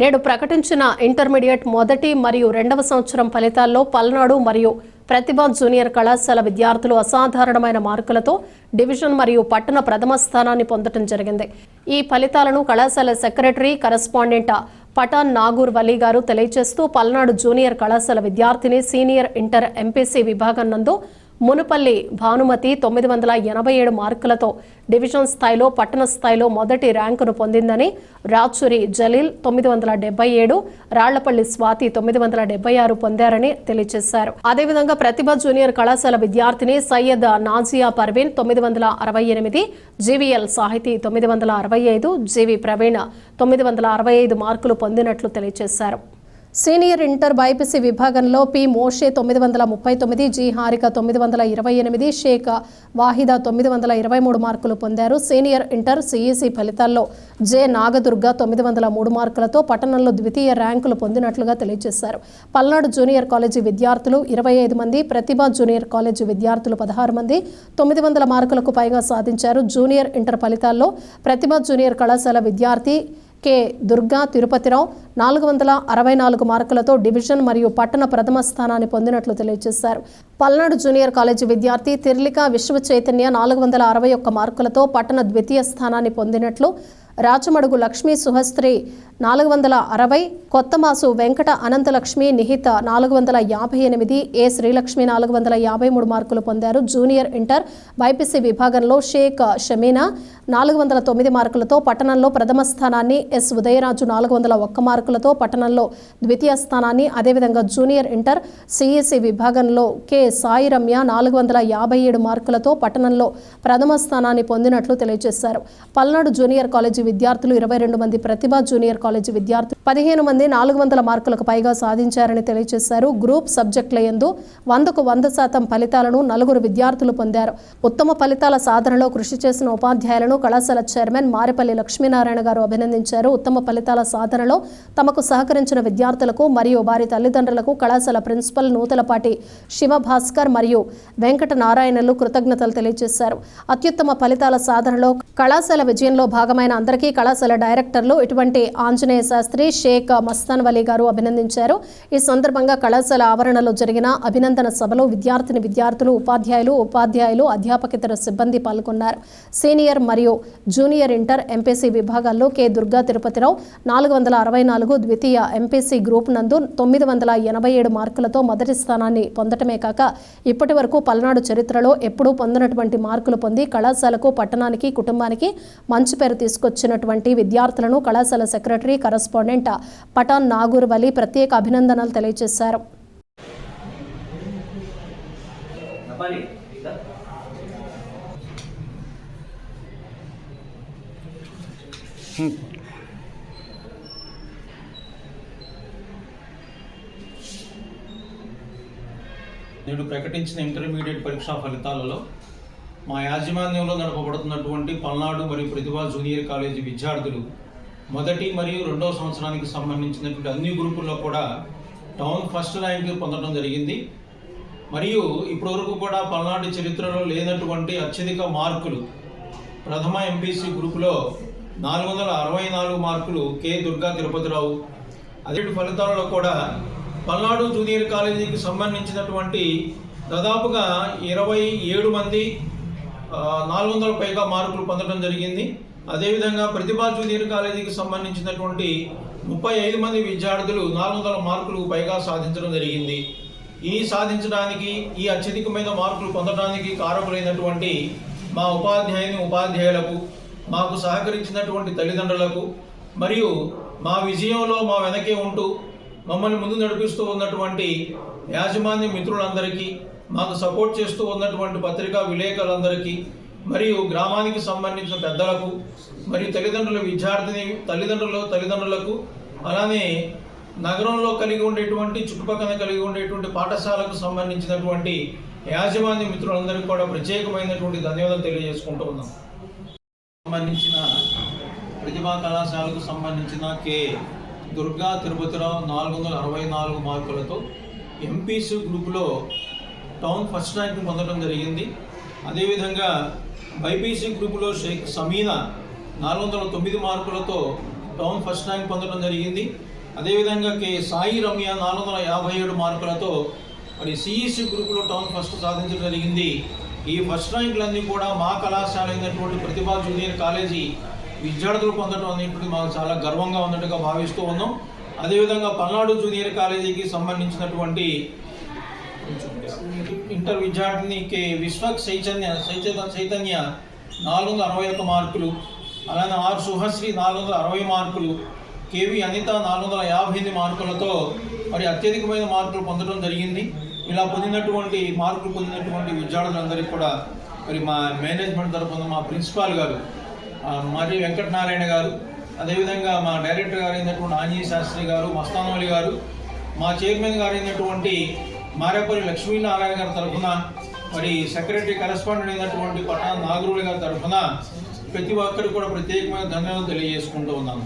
నేడు ప్రకటించిన ఇంటర్మీడియట్ మొదటి మరియు రెండవ సంవత్సరం ఫలితాల్లో పల్నాడు మరియు ప్రతిభ జూనియర్ కళాశాల విద్యార్థులు అసాధారణమైన మార్కులతో డివిజన్ మరియు పట్టణ ప్రథమ స్థానాన్ని పొందడం జరిగింది. ఈ ఫలితాలను కళాశాల సెక్రటరీ కరెస్పాండెంట్ పఠాన్ నాగూర్ వలీ గారు తెలియజేస్తూ పల్నాడు జూనియర్ కళాశాల విద్యార్థిని సీనియర్ ఇంటర్ ఎంపీసీ విభాగం నందు మునుపల్లి భానుమతి తొమ్మిది వందల ఎనభై ఏడు మార్కులతో డివిజన్ స్థాయిలో పట్టణ స్థాయిలో మొదటి ర్యాంకును పొందిందని రాచూరి జలీల్ తొమ్మిది వందల డెబ్బై ఏడు రాళ్ళపల్లి స్వాతి తొమ్మిది వందల డెబ్బై ఆరు పొందారని తెలియజేశారు. అదేవిధంగా ప్రతిభ జూనియర్ కళాశాల విద్యార్థిని సయ్యద్ నాజియా పర్వీన్ తొమ్మిది వందల అరవై ఎనిమిది జీవీఎల్ సాహితీ తొమ్మిది వందల అరవై ఐదు జీవి ప్రవీణ్ తొమ్మిది వందల అరవై ఐదు మార్కులు పొందినట్లు తెలియజేశారు. సీనియర్ ఇంటర్ బైపీసీ విభాగంలో పి మోషే తొమ్మిది వందల ముప్పై తొమ్మిది జి హారిక తొమ్మిది వందల ఇరవై ఎనిమిది షేక్ వాహిదా తొమ్మిది వందల ఇరవై మూడు మార్కులు పొందారు. సీనియర్ ఇంటర్ సిఈసి ఫలితాల్లో జె నాగదుర్గ తొమ్మిది వందల మూడు మార్కులతో పట్టణంలో ద్వితీయ ర్యాంకులు పొందినట్లుగా తెలియజేశారు. పల్నాడు జూనియర్ కాలేజీ విద్యార్థులు ఇరవై ఐదు మంది ప్రతిభ జూనియర్ కాలేజీ విద్యార్థులు పదహారు మంది తొమ్మిది వందల మార్కులకు పైగా సాధించారు. జూనియర్ ఇంటర్ ఫలితాల్లో ప్రతిభ జూనియర్ కళాశాల విద్యార్థి కె. దుర్గా తిరుపతిరావు నాలుగు వందల అరవై నాలుగు మార్కులతో డివిజన్ మరియు పట్టణ ప్రథమ స్థానాన్ని పొందినట్లు తెలియజేశారు. పల్నాడు జూనియర్ కాలేజీ విద్యార్థి తిర్లిక విశ్వ చైతన్య నాలుగు వందల అరవై ఒక్క మార్కులతో పట్టణ ద్వితీయ స్థానాన్ని పొందినట్లు రాచమడుగు లక్ష్మీ సుహస్త్రి నాలుగు వందల అరవై కొత్తమాసు వెంకట అనంతలక్ష్మి నిహిత నాలుగు వందల యాభై ఎనిమిది ఏ. శ్రీలక్ష్మి నాలుగు వందల యాభై మూడు మార్కులు పొందారు జూనియర్ ఇంటర్ బైపీసీ విభాగంలో షేక్ షమీనా నాలుగు వందల తొమ్మిది మార్కులతో పట్టణంలో ప్రథమ స్థానాన్ని ఎస్. ఉదయరాజు నాలుగు వందల ఒక్క మార్కులతో పట్టణంలో ద్వితీయ స్థానాన్ని అదేవిధంగా జూనియర్ ఇంటర్ సిఎస్సి విభాగంలో కె. సాయి రమ్య నాలుగు వందల యాభై ఏడు మార్కులతో పట్టణంలో ప్రథమ స్థానాన్ని పొందినట్లు తెలియజేశారు. పల్నాడు జూనియర్ కాలేజీ విద్యార్థులు ఇరవై రెండు మంది ప్రతిభ జూనియర్ కాలేజీ విద్యార్థులు పదిహేను మంది నాలుగు వందల మార్కులకు పైగా సాధించారని తెలియజేశారు. గ్రూప్ సబ్జెక్టుల యందు వందకు వంద శాతం ఫలితాలను నలుగురు విద్యార్థులు పొందారు. ఉత్తమ ఫలితాల సాధనలో కృషి చేసిన ఉపాధ్యాయులను కళాశాల చైర్మన్ మారేపల్లి లక్ష్మీనారాయణ గారు అభినందించారు. ఉత్తమ ఫలితాల సాధనలో తమకు సహకరించిన విద్యార్థులకు మరియు వారి తల్లిదండ్రులకు కళాశాల ప్రిన్సిపల్ నూతలపాటి శివభాస్కర్ మరియు వెంకట నారాయణలు కృతజ్ఞతలు తెలియజేశారు. అత్యుత్తమ ఫలితాల సాధనలో కళాశాల విజయంలో భాగమైన అందరికీ కళాశాల డైరెక్టర్లు ఇటువంటి ఆంజనేయ శాస్త్రి షేక్ మస్తాన్ వలీ గారు అభినందించారు. ఈ సందర్భంగా కళాశాల ఆవరణలో జరిగిన అభినందన సభలో విద్యార్థిని విద్యార్థులు ఉపాధ్యాయులు ఉపాధ్యాయులు అధ్యాపకేతర సిబ్బంది పాల్గొన్నారు. సీనియర్ మరియు జూనియర్ ఇంటర్ ఎంపీసీ విభాగాల్లో కె. దుర్గా తిరుపతిరావు నాలుగు వందల అరవై నాలుగు ద్వితీయ ఎంపీసీ గ్రూప్ నందు తొమ్మిది వందల ఎనభై ఏడు మార్కులతో మొదటి స్థానాన్ని పొందటమే కాక ఇప్పటి వరకు పల్నాడు చరిత్రలో ఎప్పుడూ పొందినటువంటి మార్కులు పొంది కళాశాలకు పట్టణానికి కుటుంబానికి మంచి పేరు తీసుకొచ్చినటువంటి విద్యార్థులను కళాశాల సెక్రటరీ కరస్పాండెంట్ పఠాన్ నాగూర్ వలి ప్రత్యేక అభినందనలు తెలియజేశారు. నేడు ప్రకటించిన ఇంటర్మీడియట్ పరీక్షా ఫలితాలలో మా యాజమాన్యంలో నడపబడుతున్నటువంటి పల్నాడు మరియు ప్రతిభా జూనియర్ కాలేజీ విద్యార్థులు మొదటి మరియు రెండవ సంవత్సరానికి సంబంధించినటువంటి అన్ని గ్రూపుల్లో కూడా టౌన్ ఫస్ట్ ర్యాంక్ పొందడం జరిగింది. మరియు ఇప్పటివరకు కూడా పల్నాడు చరిత్రలో లేనటువంటి అత్యధిక మార్కులు ప్రథమ ఎంపీసీ గ్రూపులో నాలుగు వందల అరవై నాలుగు మార్కులు కె దుర్గా తిరుపతిరావు. అదే ఫలితాలలో కూడా పల్నాడు జూనియర్ కాలేజీకి సంబంధించినటువంటి దాదాపుగా ఇరవై ఏడు మంది నాలుగు వందల పైగా మార్కులు పొందడం జరిగింది. అదేవిధంగా ప్రతిభా జూనియర్ కాలేజీకి సంబంధించినటువంటి ముప్పై ఐదు మంది విద్యార్థులు నాలుగు వందల మార్కులు పైగా సాధించడం జరిగింది. ఈ సాధించడానికి ఈ అత్యధికమైన మార్కులు పొందడానికి కారకులైనటువంటి మా ఉపాధ్యాయుని ఉపాధ్యాయులకు మాకు సహకరించినటువంటి తల్లిదండ్రులకు మరియు మా విజయంలో మా వెనకే ఉంటూ మమ్మల్ని ముందు నడిపిస్తూ ఉన్నటువంటి యాజమాన్య మిత్రులందరికీ మాకు సపోర్ట్ చేస్తూ ఉన్నటువంటి పత్రికా విలేకరులందరికీ మరియు గ్రామానికి సంబంధించిన పెద్దలకు మరియు తల్లిదండ్రుల విద్యార్థిని తల్లిదండ్రులు తల్లిదండ్రులకు అలానే నగరంలో కలిగి ఉండేటువంటి చుట్టుపక్కల కలిగి ఉండేటువంటి పాఠశాలకు సంబంధించినటువంటి యాజమాన్య మిత్రులందరికీ కూడా ప్రత్యేకమైనటువంటి ధన్యవాదాలు తెలియజేసుకుంటూ ఉన్నాం. సంబంధించిన ప్రతిభా కళాశాలకు సంబంధించిన కే. దుర్గా తిరుపతిరావు నాలుగు వందల అరవై నాలుగు మార్కులతో ఎంపీసీ గ్రూపులో టౌన్ ఫస్ట్ ర్యాంక్ పొందడం జరిగింది. అదేవిధంగా బైపీసీ గ్రూపులో షేక్ సమీనా నాలుగు వందల తొమ్మిది మార్కులతో టౌన్ ఫస్ట్ ర్యాంక్ పొందడం జరిగింది. అదేవిధంగా కే. సాయి రమ్య నాలుగు వందల యాభై ఏడు మార్కులతో మరి సిఈసి గ్రూపులో టౌన్ ఫస్ట్ సాధించడం జరిగింది. ఈ ఫస్ట్ ర్యాంకులన్నీ కూడా మా కళాశాల అయినటువంటి ప్రతిభా జూనియర్ కాలేజీ విద్యార్థులు పొందడం అనేటువంటి మాకు చాలా గర్వంగా ఉన్నట్టుగా భావిస్తూ ఉన్నాం. అదేవిధంగా పల్నాడు జూనియర్ కాలేజీకి సంబంధించినటువంటి ఇంటర్ విద్యార్థిని కే విశ్వక్ చైతన్య చైతన్య చైతన్య నాలుగు వందల అరవై ఒక్క మార్కులు అలానే ఆర్ సుహశ్రీ నాలుగు వందల అరవై మార్కులు కేవి అనిత నాలుగు వందల యాభై ఎనిమిది మార్కులతో మరి అత్యధికమైన మార్కులు పొందడం జరిగింది. ఇలా పొందినటువంటి మార్కులు పొందినటువంటి విద్యార్థులందరికీ కూడా మరి మా మేనేజ్మెంట్ తరఫున మా ప్రిన్సిపాల్ గారు మరి వెంకటనారాయణ గారు అదేవిధంగా మా డైరెక్టర్ గారు అయినటువంటి ఆంజనేయ శాస్త్రి గారు మస్తానవలి గారు మా చైర్మన్ గారు అయినటువంటి మారేపల్లి లక్ష్మీనారాయణ గారి తరఫున మరి సెక్రటరీ కరెస్పాండెంట్ అయినటువంటి పట్టణ నాగరూడి గారి తరఫున ప్రతి ఒక్కరికి కూడా ప్రత్యేకమైన ధన్యవాదాలు తెలియజేసుకుంటూ ఉన్నాను.